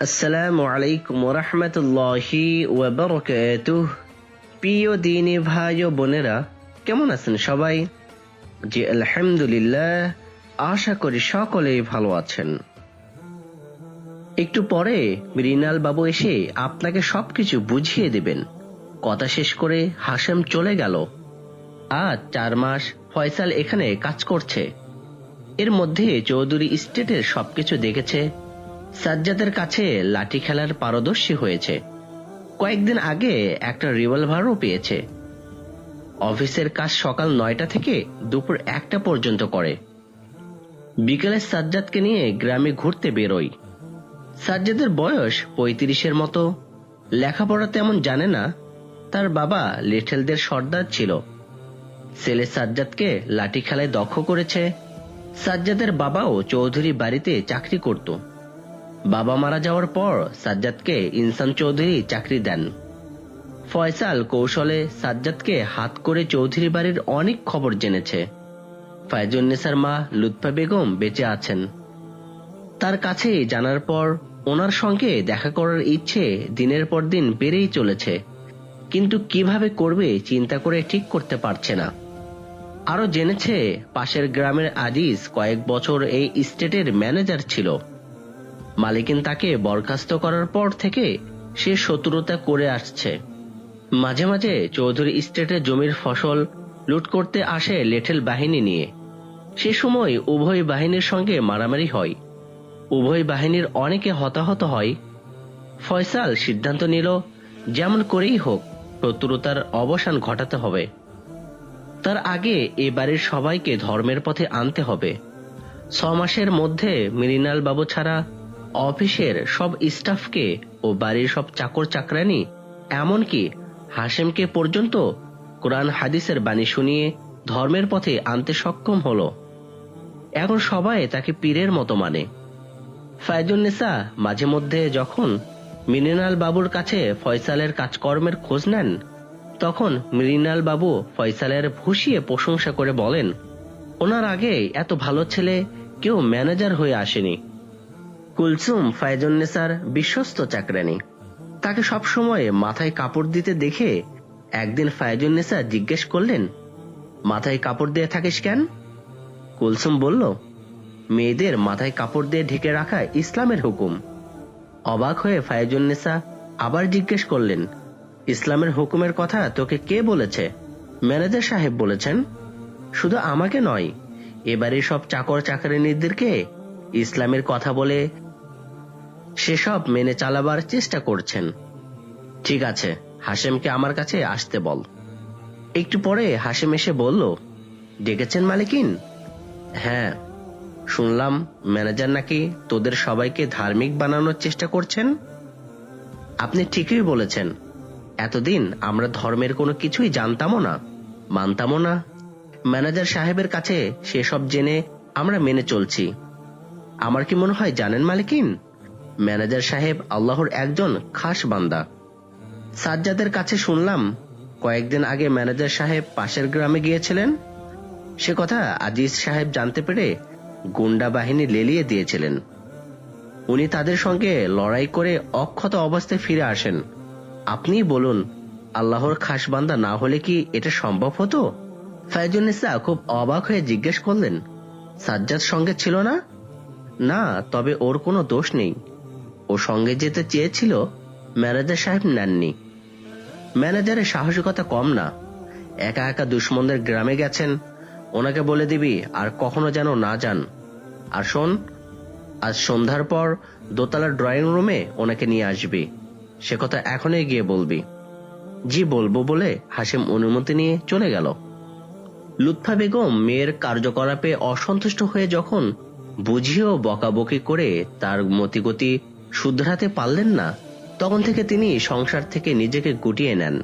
আসসালামু আলাইকুম রহমতুল্লাহি ওয়াবারাকাতুহ প্রিয় দিনী ভাই ও বোনেরা, কেমন আছেন সবাই? জি, আলহামদুলিল্লাহ, আশা করি সকলেই ভালো আছেন। একটু পরে মৃণাল বাবু এসে আপনাকে সবকিছু বুঝিয়ে দেবেন। কথা শেষ করে হাসেম চলে গেল। আজ চার মাস ফয়সাল এখানে কাজ করছে। এর মধ্যে চৌধুরী স্টেটের সবকিছু দেখেছে সাজ্জাদের কাছে লাঠি খেলার পারদর্শী হয়েছে। কয়েকদিন আগে একটা রিভলভারও পেয়েছে। অফিসের কাজ সকাল নয়টা থেকে দুপুর একটা পর্যন্ত করে। বিকেলে সাজ্জাদকে নিয়ে গ্রামে ঘুরতে বেরোই। সাজ্জাদের বয়স পঁয়ত্রিশের মতো। লেখাপড়া তেমন জানে না। তার বাবা লিঠেলদের সর্দার ছিল। ছেলে সাজ্জাদকে লাঠি খেলায় দক্ষ করেছে। সাজ্জাদের বাবাও চৌধুরী বাড়িতে চাকরি করত। বাবা মারা যাওয়ার পর সাজ্জাদকে ইনসান চৌধুরী চাকরি দেন। ফয়সাল কৌশলে সাজ্জাদকে হাত করে চৌধুরী বাড়ির অনেক খবর জেনেছে। ফায়জুন্নেসার মা লুৎফা বেগম বেঁচে আছেন। তার কাছে জানার পর ওনার সঙ্গে দেখা করার ইচ্ছে দিনের পর দিন বেড়েই চলেছে। কিন্তু কীভাবে করবে চিন্তা করে ঠিক করতে পারছে না। আরও জেনেছে, পাশের গ্রামের আজিজ কয়েক বছর এই স্টেটের ম্যানেজার ছিল। মালিকিন তাকে বরখাস্ত করার পর থেকে সে শত্রুতা করে আসছে। মাঝে মাঝে চৌধুরী স্টেটের জমির ফসল লুট করতে আসে লেঠেল বাহিনী নিয়ে। সে সময় উভয় বাহিনীর সঙ্গে মারামারি হয়। উভয় বাহিনীর অনেকে হতাহত হয়। ফয়সাল সিদ্ধান্ত নিল, যেমন করেই হোক, শত্রুতার অবসান ঘটাতে হবে। তার আগে এ বাড়ির সবাইকে ধর্মের পথে আনতে হবে। ছ মাসের মধ্যে মৃণাল বাবু ছাড়া অফিসের সব স্টাফকে ও বাড়ির সব চাকর চাকরানি, এমনকি হাসেমকে পর্যন্ত কোরআন হাদিসের বাণী শুনিয়ে ধর্মের পথে আনতে সক্ষম হলো। এখন সবাই তাকে পীরের মতো মানে। ফায়জুন্নেসা মাঝে মধ্যে যখন মৃণাল বাবুর কাছে ফয়সালের কাজকর্মের খোঁজ নেন, তখন মৃণাল বাবু ফয়সালের ভুষিয়ে প্রশংসা করে বলেন, ওনার আগে এত ভালো ছেলে কেউ ম্যানেজার হয়ে আসেনি। কুলসুম ফায়জুন্নেসার বিশ্বস্ত চাকরানি। তাকে সবসময় মাথায় কাপড় দিতে দেখে একদিন ফায়জুন্নেসা জিজ্ঞেস করলেন, মাথায় কাপড় দিয়ে থাকিস কেন? কুলসুম বলল, মেয়েদের মাথায় কাপড় দিয়ে ঢেকে রাখা ইসলামের হুকুম। অবাক হয়ে ফায়জুন্নেসা আবার জিজ্ঞেস করলেন, ইসলামের হুকুমের কথা তোকে কে বলেছে? ম্যানেজার সাহেব বলেছেন, শুধু আমাকে নয় এবারে সব চাকর চাকরানিদেরকে ইসলামের কথা বলে সেসব মেনে চালাবার চেষ্টা করছেন। ঠিক আছে হাসেমকে আমার কাছে আসতে বল। একটু পরে হাসেম এসে বলল, ডেকেছেন মালিকিন? হ্যাঁ শুনলাম। ম্যানেজার নাকি তোদের সবাইকে ধার্মিক বানানোর চেষ্টা করছেন? আপনি ঠিকই বলেছেন। এতদিন আমরা ধর্মের কোনো কিছুই জানতামও না, মানতামও না। ম্যানেজার সাহেবের কাছে সেসব জেনে আমরা মেনে চলছি। আমার কি মনে হয় জানেন মালিকিন? ম্যানেজার সাহেব আল্লাহর একজন খাস বান্দা। সাজ্জাদের কাছে শুনলাম, কয়েকদিন আগে ম্যানেজার সাহেব পাশের গ্রামে গিয়েছিলেন। সে কথা আজিজ সাহেব জানতে পেরে গুন্ডা বাহিনী লেলিয়ে দিয়েছিলেন। উনি তাদের সঙ্গে লড়াই করে অক্ষত অবস্থায় ফিরে আসেন। আপনি বলুন, আল্লাহর খাস বান্দা না হলে কি এটা সম্ভব হতো? ফায়জুন্নেসা খুব অবাক হয়ে জিজ্ঞেস করলেন, সাজ্জাদ সঙ্গে ছিল না? না, তবে ওর কোনো দোষ নেই। ও সঙ্গে যেতে চেয়েছিল ম্যানেজার সাহেব নেননি। ম্যানেজারের সাহসিকতা কম না। একা একা দুশ্মনদের গ্রামে গেছেন। ওনাকে বলে দিবি আর কখনো যেন না যান। আর শোন, আজ সন্ধ্যার পর দোতলার ড্রয়িং রুমে ওনাকে নিয়ে আসবি। সে কথা এখনই গিয়ে বলবি। জি, বলব বলে হাসিম অনুমতি নিয়ে চলে গেল। লুৎফা বেগম মেয়ের কার্যকলাপে অসন্তুষ্ট হয়ে যখন বুঝিয়েও বকাবকি করে তার মতিগতি শুধরাতে পারলেন না, তখন থেকে তিনি সংসার থেকে নিজেকে গুটিয়ে নেন।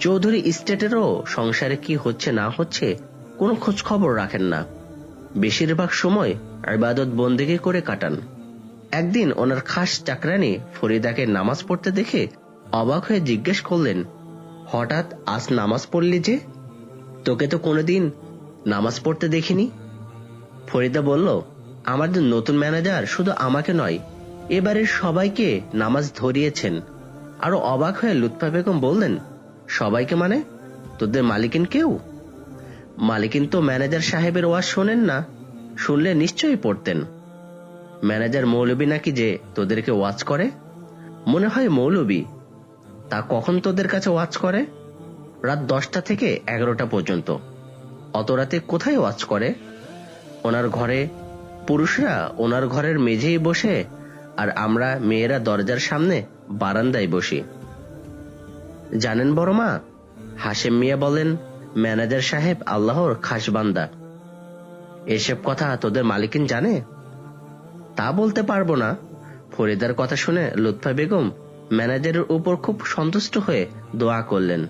চৌধুরী স্টেটেরও সংসারে কি হচ্ছে না হচ্ছে কোনো খোঁজ খবর রাখেন না। বেশিরভাগ সময় ইবাদত বন্দিগি করে কাটান। একদিন ওনার খাস চাকরানি ফরিদাকে নামাজ পড়তে দেখে অবাক হয়ে জিজ্ঞেস করলেন, হঠাৎ আজ নামাজ পড়লি যে? তোকে তো কোনোদিন নামাজ পড়তে দেখিনি? ফরিদা বলল আমাদের নতুন ম্যানেজার শুধু আমাকে নয় এবারের সবাইকে নামাজ ধরিয়েছেন। আরও অবাক হয়ে লুৎফা বেগম বললেন, সবাইকে মানে? তোদের মালিকিন কেউ? মালিকিন তো ম্যানেজার সাহেবের ওয়াজ শোনেন না। শুনলে নিশ্চয়ই পড়তেন। ম্যানেজার মৌলবী নাকি যে তোদেরকে ওয়াচ করে? মনে হয় মৌলবী। তা কখন তোদের কাছে ওয়াচ করে? রাত দশটা থেকে এগারোটা পর্যন্ত। অত রাতে কোথায় ওয়াচ করে? ওনার ঘরে। পুরুষরা ওনার ঘরের মেঝেই বসে আর আমরা মেয়েরা দরজার সামনে বারান্দায় বসি। জানেন বড় মা? হাশেম মিয়া বলেন, ম্যানেজার সাহেব আল্লাহর খাস বান্দা। এসব কথা তোদের মালিকিন জানে? তা বলতে পারব না। ফরিদার কথা শুনে লুৎফা বেগম ম্যানেজারের উপর খুব সন্তুষ্ট হয়ে দোয়া করলেন,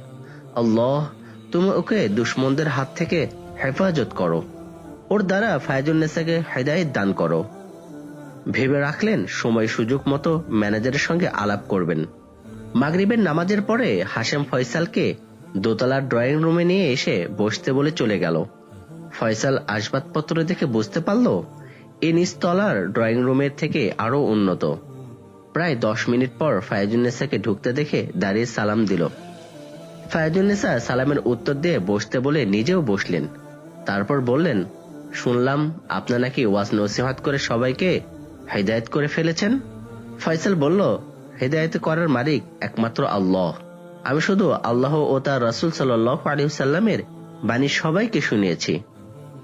আল্লাহ, তুমি ওকে দুশ্মনদের হাত থেকে হেফাজত করো। ওর দ্বারা ফায়জুল নেসাকে হেদায়ত দান করো। ভেবে রাখলেন সময় সুযোগ মতো ম্যানেজারের সঙ্গে আলাপ করবেন। মাগরিবের নামাজের পরে হাশেম ফয়সালকে দোতলার ড্রয়িং রুমে নিয়ে এসে বসতে বলে চলে গেল। ফয়সাল আসবাবপত্র দেখে বুঝতে পারল এই নিচতলার ড্রয়িং রুমের থেকে আরও উন্নত। প্রায় দশ মিনিট পর ফায়াজুন্নেসাকে ঢুকতে দেখে দাঁড়িয়ে সালাম দিল। ফায়াজুন্নেসা সালামের উত্তর দিয়ে বসতে বলে নিজেও বসলেন। তারপর বললেন, শুনলাম, আপনার নাকি ওয়াজ নসিহাত করে সবাইকে হেদায়ত করে ফেলেছেন? ফয়সাল বলল, হেদায়ত করার মালিক একমাত্র আল্লাহ। আমি শুধু আল্লাহ ও তার রসুল সাল্লাহ আলিউসাল্লামের বাণী সবাইকে শুনিয়েছি।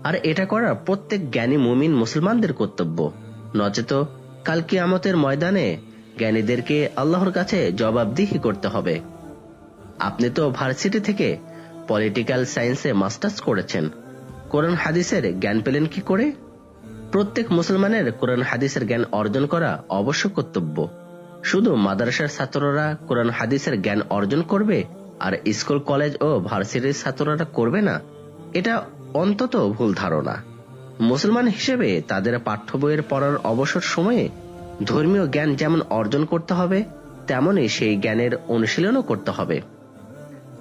আর এটা করা প্রত্যেক জ্ঞানী মুমিন মুসলমানদের কর্তব্য। নচেত কাল কিয়ামতের ময়দানে জ্ঞানীদেরকে আল্লাহর কাছে জবাবদিহি করতে হবে। আপনি তো ভার্সিটি থেকে পলিটিক্যাল সায়েন্সে মাস্টার্স করেছেন। কোরআন হাদিসের জ্ঞান পেলেন কি করে? প্রত্যেক মুসলমানের কোরআন হাদিসের জ্ঞান অর্জন করা অবশ্য কর্তব্য। শুধু মাদ্রাসার ছাত্ররা কোরআন হাদিসের জ্ঞান অর্জন করবে আর স্কুল, কলেজ ও ভার্সিটির ছাত্ররা করবে না, এটা অন্তত ভুল ধারণা। মুসলমান হিসেবে তাদের পাঠ্য বইয়ের পড়ার অবসর সময়ে ধর্মীয় জ্ঞান যেমন অর্জন করতে হবে তেমনই সেই জ্ঞানের অনুশীলনও করতে হবে।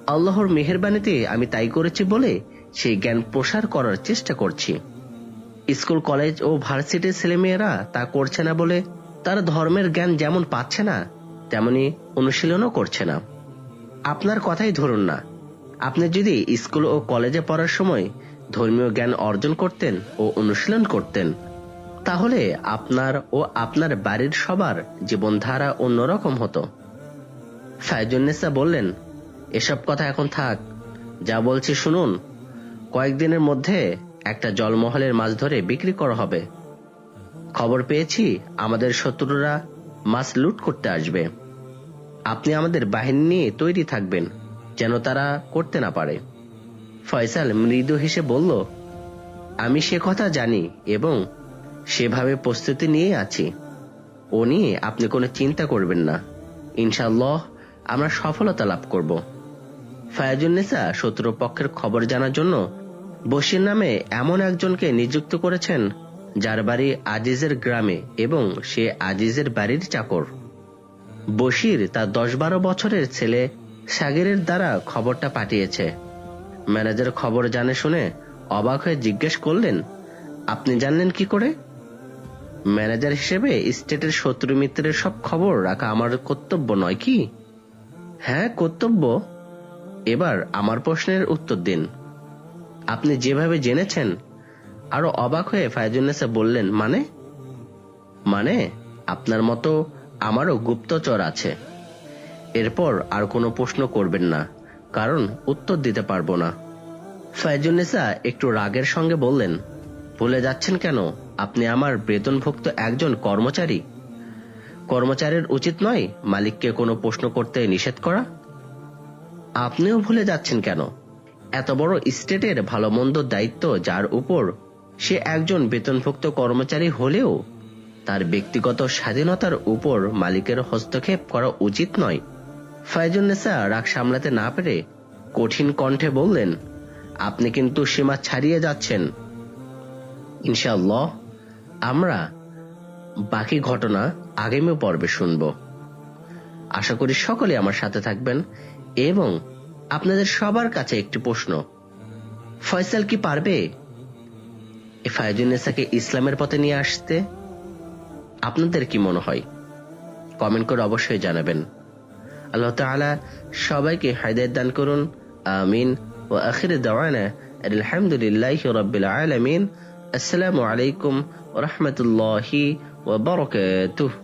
আল্লাহর মেহরবানিতে আমি তাই করেছি বলে সেই জ্ঞান প্রসার করার চেষ্টা করছি। স্কুল, কলেজ ও ভার্সিটির ছেলেমেয়েরা তা করছে না বলে তার ধর্মের জ্ঞান যেমন পাচ্ছে না, তেমনি অনুশীলনও করছে না। আপনার কথাই ধরুন না। আপনি যদি স্কুল ও কলেজে পড়ার সময় ধর্মীয় জ্ঞান অর্জন করতেন ও অনুশীলন করতেন, তাহলে আপনার ও আপনার বাড়ির সবার জীবনধারা অন্যরকম হতো। ফায়জুন্নেসা বললেন, এসব কথা এখন থাক। যা বলছি শুনুন। কয়েকদিনের মধ্যে একটা জলমহলের মাছ ধরে বিক্রি করা হবে। খবর পেয়েছি, আমাদের শত্রুরা মাছ লুট করতে আসবে। আপনি আমাদের বাহিনী নিয়ে তৈরি থাকবেন, যেন তারা করতে না পারে। ফয়সাল মৃদু হেসে বলল, আমি সে কথা জানি এবং সেভাবে প্রস্তুতি নিয়ে আছি। ও নিয়ে আপনি কোনো চিন্তা করবেন না। ইনশাল্লাহ আমরা সফলতা লাভ করব। ফায়াজুন্নেসা শত্রুপক্ষের খবর জানার জন্য বশির নামে এমন একজনকে নিযুক্ত করেছেন, যার বাড়ি আজিজের গ্রামে এবং সে আজিজের বাড়ির চাকর। বশির তার দশ বারো বছরের ছেলে সাগিরের দ্বারা খবরটা পাঠিয়েছে। ম্যানেজার খবর জানে শুনে অবাক হয়ে জিজ্ঞেস করলেন, আপনি জানলেন কি করে? ম্যানেজার হিসেবে স্টেটের শত্রু মিত্রের সব খবর রাখা আমার কর্তব্য নয় কি? হ্যাঁ কর্তব্য। এবার আমার প্রশ্নের উত্তর দিন। আপনি যেভাবে জেনেছেন, আরও অবাক হয়ে ফায়জুন্নেসা বললেন মানে? মানে আপনার মতো আমারও গুপ্তচর আছে। এরপর আর কোনো প্রশ্ন করবেন না, কারণ উত্তর দিতে পারব না। ফায়জুন্নেসা একটু রাগের সঙ্গে বললেন, ভুলে যাচ্ছেন কেন? আপনি আমার বেতনভুক্ত একজন কর্মচারী। কর্মচারীর উচিত নয় মালিককে কোনো প্রশ্ন করতে নিষেধ করা। আপনিও ভুলে যাচ্ছেন কেন? এত বড় স্টেটের ভালো মন্দ দায়িত্ব যার উপর সে একজন বেতনভুক্ত কর্মচারী হলেও তার ব্যক্তিগত স্বাধীনতার উপর মালিকের হস্তক্ষেপ করা উচিত নয়। ফায়জুন্নেসা রাগ সামলাতে না পেরে কঠিন কণ্ঠে বললেন, আপনি কিন্তু সীমা ছাড়িয়ে যাচ্ছেন। ইনশাল্লাহ আমরা বাকি ঘটনা আগামী পর্বে শুনব। আশা করি সকলে আমার সাথে থাকবেন এবং আপনাদের সবার কাছে একটি প্রশ্ন। ফয়সাল কি পারবে ফায়জুন্নেসাকে ইসলামের পথে নিয়ে আসতে? আপনাদের কি মনে হয়? কমেন্ট করে অবশ্যই জানাবেন। আল্লাহ তাআলা সবাইকে হায়দায়ত দান করুন। আমিন। ও আখির দাওয়ানা আলহামদুলিল্লাহ রাব্বিল আলামিন। আসসালামু আলাইকুম রাহমাতুল্লাহি ওয়া বারাকাতুহু।